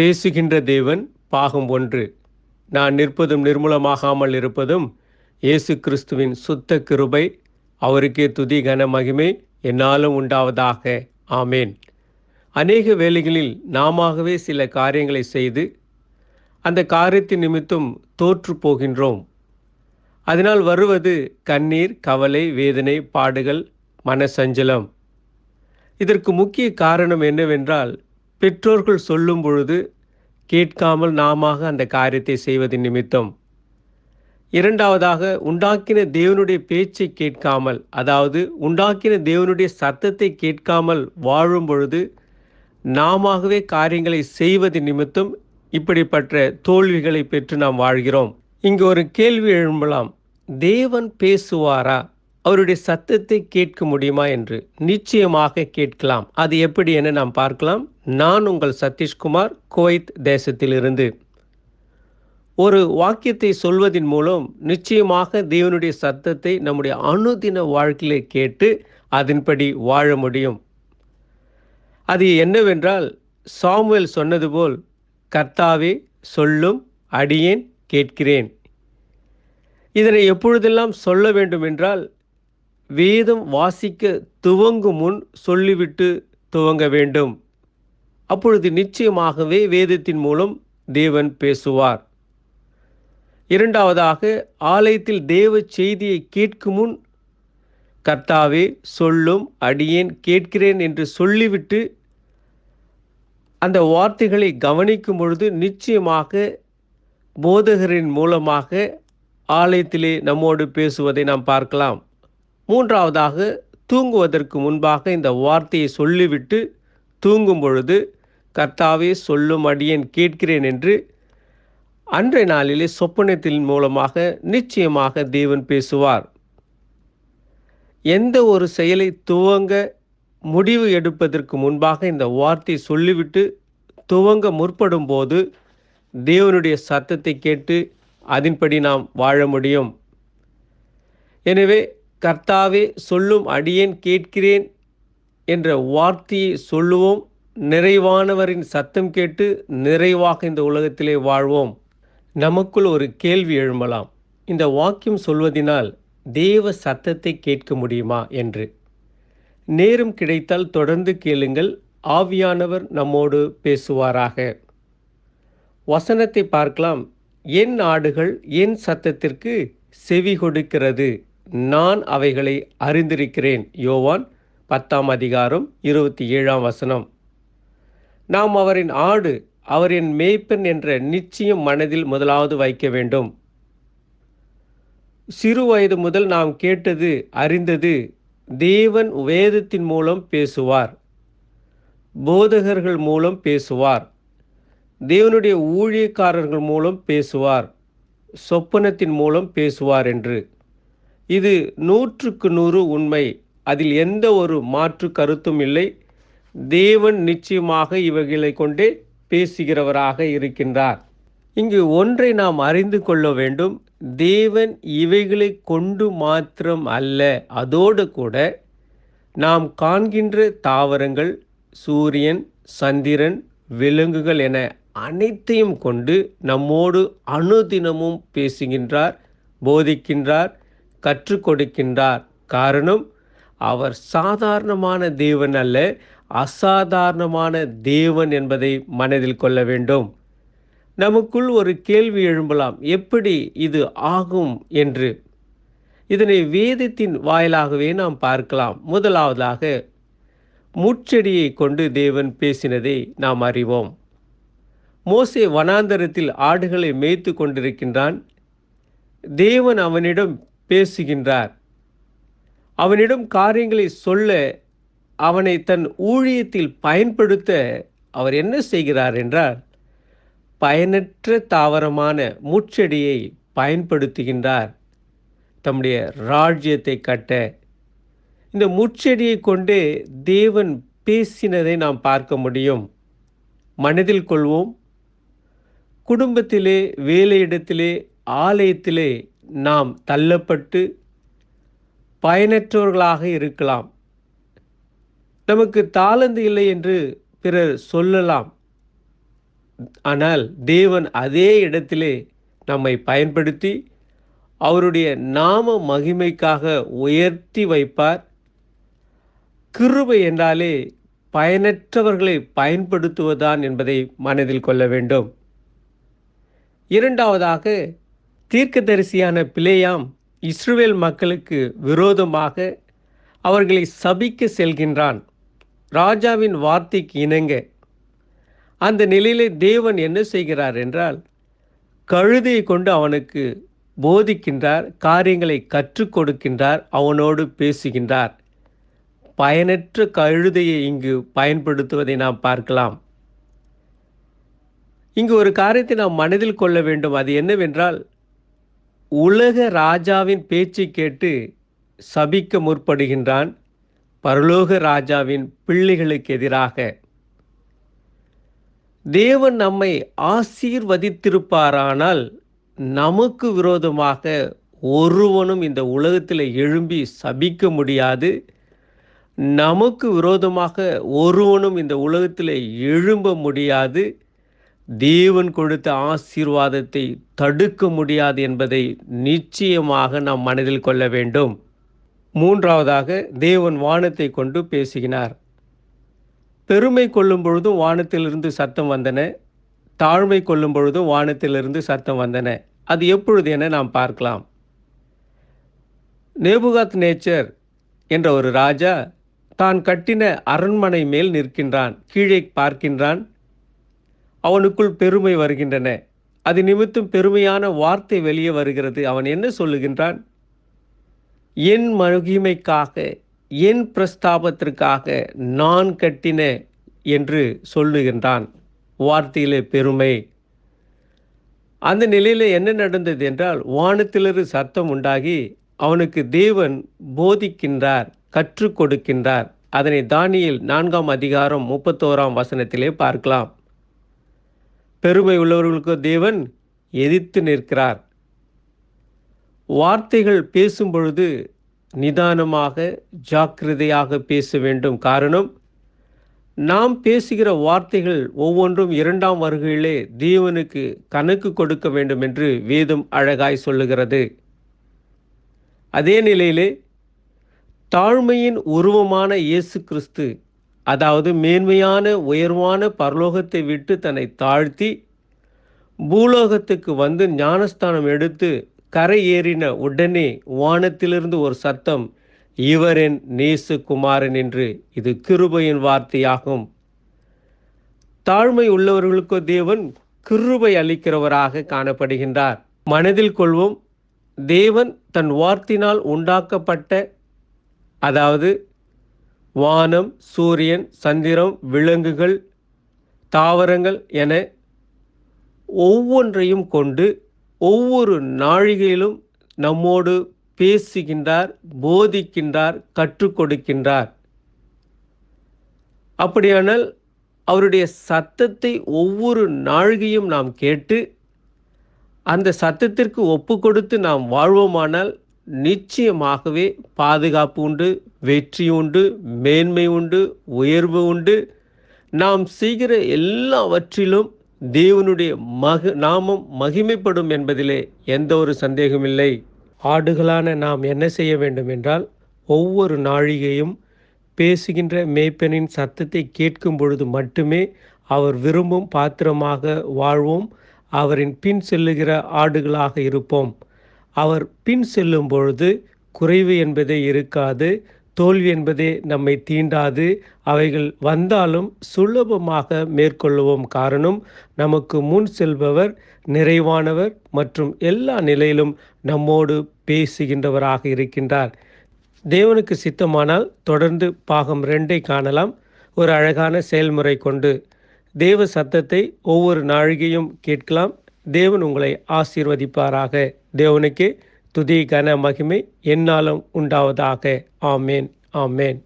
பேசுகின்ற தேவன் பாகம் ஒன்று. நான் நிற்பதும் நிர்மூலமாகாமல் இருப்பதும் இயேசு கிறிஸ்துவின் சுத்த கிருபை அவருக்கே துதி கன மகிமை என்னாலும் உண்டாவதாக. ஆமேன். அநேக வேளைகளில் நாமாகவே சில காரியங்களை செய்து அந்த காரியத்தின் நிமித்தம் தோற்று போகின்றோம். அதனால் வருவது கண்ணீர் கவலை வேதனை பாடுகள் மனசஞ்சலம். இதற்கு முக்கிய காரணம் என்னவென்றால் பெற்றோர்கள் சொல்லும் பொழுது கேட்காமல் நாம அந்த காரியத்தை செய்வதன் நிமித்தம். இரண்டாவதாக உண்டாக்கின தேவனுடைய பேச்சை கேட்காமல் அதாவது உண்டாக்கின தேவனுடைய சத்தத்தை கேட்காமல் வாழும் பொழுது நாமவே காரியங்களை செய்வது நிமித்தம் இப்படிப்பட்ட தோல்விகளை பெற்று நாம் வாழ்கிறோம். இங்கு ஒரு கேள்வி எழும்பலாம். தேவன் பேசுவாரா? அவருடைய சத்தத்தை கேட்க முடியுமா என்று நிச்சயமாக கேட்கலாம். அது எப்படி என நாம் பார்க்கலாம். நான் உங்கள் சதீஷ்குமார் குவைத் தேசத்திலிருந்து. ஒரு வாக்கியத்தை சொல்வதன் மூலம் நிச்சயமாக தேவனுடைய சத்தத்தை நம்முடைய அனுதின வாழ்க்கையிலே கேட்டு அதன்படி வாழ முடியும். அது என்னவென்றால் சாமுவேல் சொன்னது போல் கர்த்தாவே சொல்லும் அடியேன் கேட்கிறேன். இதனை எப்பொழுதெல்லாம் சொல்ல வேண்டும் என்றால் வேதம் வாசிக்க துவங்கும் முன் சொல்லிவிட்டு துவங்க வேண்டும். அப்பொழுது நிச்சயமாகவே வேதத்தின் மூலம் தேவன் பேசுவார். இரண்டாவதாக ஆலயத்தில் தேவ செய்தியை கேட்கும் முன் கர்த்தாவே சொல்லும் அடியேன் கேட்கிறேன் என்று சொல்லிவிட்டு அந்த வார்த்தைகளை கவனிக்கும் பொழுது நிச்சயமாக போதகரின் மூலமாக ஆலயத்திலே நம்மோடு பேசுவதை நாம் பார்க்கலாம். மூன்றாவதாக தூங்குவதற்கு முன்பாக இந்த வார்த்தையை சொல்லிவிட்டு தூங்கும் பொழுது கர்த்தாவே சொல்லும் அடியேன் கேட்கிறேன் என்று அன்றைய நாளிலே சொப்பனத்தின் மூலமாக நிச்சயமாக தேவன் பேசுவார். எந்த ஒரு செயலை துவங்க முடிவு எடுப்பதற்கு முன்பாக இந்த வார்த்தை சொல்லிவிட்டு துவங்க முற்படும் போது தேவனுடைய சத்தத்தை கேட்டு அதன்படி நாம் வாழ முடியும். எனவே கர்த்தாவே சொல்லும் அடியேன் கேட்கிறேன் என்ற வார்த்தையை சொல்லுவோம். நிறைவானவரின் சத்தம் கேட்டு நிறைவாக இந்த உலகத்திலே வாழ்வோம். நமக்குள் ஒரு கேள்வி எழும்பலாம். இந்த வாக்கியம் சொல்வதினால் தேவ சத்தத்தை கேட்க முடியுமா என்று. நேரம் கிடைத்தால் தொடர்ந்து கேளுங்கள். ஆவியானவர் நம்மோடு பேசுவாராக. வசனத்தை பார்க்கலாம். என் ஆடுகள் என் சத்தத்திற்கு செவி கொடுக்கிறது. நான் அவைகளை அறிந்திருக்கிறேன். யோவான் பத்தாம் அதிகாரம் இருபத்தி ஏழாம் வசனம். நாம் அவரின் ஆடு அவரின் மேய்ப்பன் என்ற நிச்சயம் மனதில் முதலாவது வைக்க வேண்டும். சிறு வயது முதல் நாம் கேட்டது அறிந்தது தேவன் வேதத்தின் மூலம் பேசுவார். போதகர்கள் மூலம் பேசுவார். தேவனுடைய ஊழியக்காரர்கள் மூலம் பேசுவார். சொப்பனத்தின் மூலம் பேசுவார் என்று. இது நூற்றுக்கு நூறு உண்மை. அதில் எந்த ஒரு மாற்று கருத்தும் இல்லை. தேவன் நிச்சயமாக இவைகளை கொண்டே பேசுகிறவராக இருக்கின்றார். இங்கு ஒன்றை நாம் அறிந்து கொள்ள வேண்டும். தேவன் இவைகளை கொண்டு மாத்திரம் அல்ல. அதோடு கூட நாம் காண்கின்ற தாவரங்கள் சூரியன் சந்திரன் விலங்குகள் என அனைத்தையும் கொண்டு நம்மோடு அனுதினமும் பேசுகின்றார் போதிக்கின்றார் கற்றுக் கொடுக்கின்றார் காரணம் அவர் சாதாரணமான தேவன் அல்ல அசாதாரணமான தேவன் என்பதை மனதில் கொள்ள வேண்டும். நமக்குள் ஒரு கேள்வி எழும்பலாம் எப்படி இது ஆகும் என்று. இதனை வேதத்தின் வாயிலாகவே நாம் பார்க்கலாம். முதலாவதாக முச்செடியை கொண்டு தேவன் பேசினதை நாம் அறிவோம். மோசே வனாந்தரத்தில் ஆடுகளை மேய்த்து கொண்டிருக்கின்றான். தேவன் அவனிடம் பேசுகின்றார். அவனிடம் காரியங்களை சொல்ல அவனை தன் ஊழியத்தில் பயன்படுத்த அவர் என்ன செய்கிறார் என்றால் பயனற்ற தாவரமான முச்செடியை பயன்படுத்துகின்றார். தம்முடைய ராஜ்யத்தை கட்ட. இந்த முச்செடியை கொண்டு தேவன் பேசினதை நாம் பார்க்க முடியும். மனதில் கொள்வோம். குடும்பத்திலே வேலையிடத்திலே ஆலயத்திலே நாம் தள்ளப்பட்டு பயனற்றவர்களாக இருக்கலாம். நமக்கு தாளந்து இல்லை என்று பிறர் சொல்லலாம். ஆனால் தேவன் அதே இடத்திலே நம்மை பயன்படுத்தி அவருடைய நாம மகிமைக்காக உயர்த்தி வைப்பார். கிருபை என்றாலே பயனற்றவர்களை பயன்படுத்துவதான் என்பதை மனதில் கொள்ள வேண்டும். இரண்டாவதாக தீர்க்கதரிசியான பிளேயாம் இஸ்ரேல் மக்களுக்கு விரோதமாக அவர்களை சபிக்க செல்கின்றான். ராஜாவின் வார்த்தைக்கு இணங்க அந்த நிலையிலே தேவன் என்ன செய்கிறார் என்றால் கழுதையை கொண்டு அவனுக்கு போதிக்கின்றார் காரியங்களை கற்றுக் கொடுக்கின்றார் அவனோடு பேசுகின்றார். பயனற்ற கழுதையை இங்கு பயன்படுத்துவதை நாம் பார்க்கலாம். இங்கு ஒரு காரியத்தை நாம் மனதில் கொள்ள வேண்டும். அது என்னவென்றால் உலக ராஜாவின் பேச்சை கேட்டு சபிக்க முற்படுகின்றான் பரலோக ராஜாவின் பிள்ளைகளுக்கு எதிராக. தேவன் நம்மை ஆசீர்வதித்திருப்பாரானால் நமக்கு விரோதமாக ஒருவனும் இந்த உலகத்தில் எழும்பி சபிக்க முடியாது. நமக்கு விரோதமாக ஒருவனும் இந்த உலகத்தில் எழும்ப முடியாது. தேவன் கொடுத்த ஆசீர்வாதத்தை தடுக்க முடியாது என்பதை நிச்சயமாக நாம் மனதில் கொள்ள வேண்டும். மூன்றாவதாக தேவன் வானத்தை கொண்டு பேசுகினார் பெருமை கொள்ளும் பொழுதும் வானத்திலிருந்து சத்தம் வந்தன தாழ்மை கொள்ளும் பொழுதும் வானத்திலிருந்து சத்தம் வந்தன. அது எப்பொழுது என நாம் பார்க்கலாம். நேபுகாத் நேச்சர் என்ற ஒரு ராஜா தான் கட்டின அரண்மனை மேல் நிற்கின்றான் கீழே பார்க்கின்றான் அவனுக்குள் பெருமை வருகின்றன. அது நிமித்தம் பெருமையான வார்த்தை வெளியே வருகிறது. அவன் என்ன சொல்லுகின்றான்? என் மகிமைக்காக என் பிரஸ்தாபத்திற்காக நான் கட்டின என்று சொல்லுகின்றான். வார்த்தையிலே பெருமை. அந்த நிலையில் என்ன நடந்தது என்றால் வானத்திலிரு சத்தம் உண்டாகி அவனுக்கு தேவன் போதிக்கின்றார் கற்றுக் கொடுக்கின்றார். அதனை தானியில் நான்காம் அதிகாரம் முப்பத்தோராம் வசனத்திலே பார்க்கலாம். பெருமை உள்ளவர்களுக்கோ தேவன் எதிர்த்து நிற்கிறார். வார்த்தைகள் பேசும் பொழுது நிதானமாக ஜாக்கிரதையாக பேச வேண்டும். காரணம் நாம் பேசுகிற வார்த்தைகள் ஒவ்வொன்றும் இரண்டாம் வருகையிலே தேவனுக்கு கணக்கு கொடுக்க வேண்டும் என்று வேதம் அழகாய் சொல்லுகிறது. அதே நிலையிலே தாழ்மையின் உருவமான இயேசு கிறிஸ்து அதாவது மேன்மையான உயர்வான பரலோகத்தை விட்டு தன்னை தாழ்த்தி பூலோகத்துக்கு வந்து ஞானஸ்தானம் எடுத்து கரை ஏறின உடனே வானத்திலிருந்து ஒரு சத்தம் இவரின் நேசு குமாரன் என்று இது கிருபையின் வார்த்தையாகும். தாழ்மை உள்ளவர்களுக்கோ தேவன் கிருபை அளிக்கிறவராக காணப்படுகின்றார். மனதில் கொள்வோம் தேவன் தன் வார்த்தினால் உண்டாக்கப்பட்ட அதாவது வானம் சூரியன் சந்திரம் விலங்குகள் தாவரங்கள் என ஒவ்வொன்றையும் கொண்டு ஒவ்வொரு நாழிகையிலும் நம்மோடு பேசுகின்றார் போதிக்கின்றார் கற்றுக் கொடுக்கின்றார். அப்படியானால் அவருடைய சத்தத்தை ஒவ்வொரு நாழிகையும் நாம் கேட்டு அந்த சத்தத்திற்கு ஒப்பு கொடுத்து நாம் வாழ்வோமானால் நிச்சயமாகவே பாதுகாப்பு உண்டு வெற்றி உண்டு மேன்மை உண்டு உயர்வு உண்டு. நாம் செய்கிற எல்லாவற்றிலும் தேவனுடைய மக நாமம் மகிமைப்படும் என்பதிலே எந்த ஒரு சந்தேகமில்லை ஆடுகளான நாம் என்ன செய்ய வேண்டும் என்றால் ஒவ்வொரு நாழிகையும் பேசுகின்ற மேய்ப்பனின் சத்தத்தை கேட்கும் பொழுது மட்டுமே அவர் விரும்பும் பாத்திரமாக வாழ்வோம். அவரின் பின் செல்லுகிற ஆடுகளாக இருப்போம். அவர் பின் செல்லும் பொழுது குறைவு என்பதே இருக்காது தோல்வி என்பதே நம்மை தீண்டாது. அவைகள் வந்தாலும் சுலபமாக மேற்கொள்ளுவோம் காரணம் நமக்கு முன் செல்பவர் நிறைவானவர் மற்றும் எல்லா நிலையிலும் நம்மோடு பேசுகின்றவராக இருக்கின்றார். தேவனுக்கு சித்தமானால் தொடர்ந்து பாகம் ரெண்டை காணலாம். ஒரு அழகான செயல்முறை கொண்டு தேவ சத்தத்தை ஒவ்வொரு நாழிகையும் கேட்கலாம். தேவன் உங்களை ஆசீர்வதிப்பாராக. தேவனுக்கே துதி கன மகிமை என்னாலும் உண்டாவதாக. ஆமேன் ஆமேன்.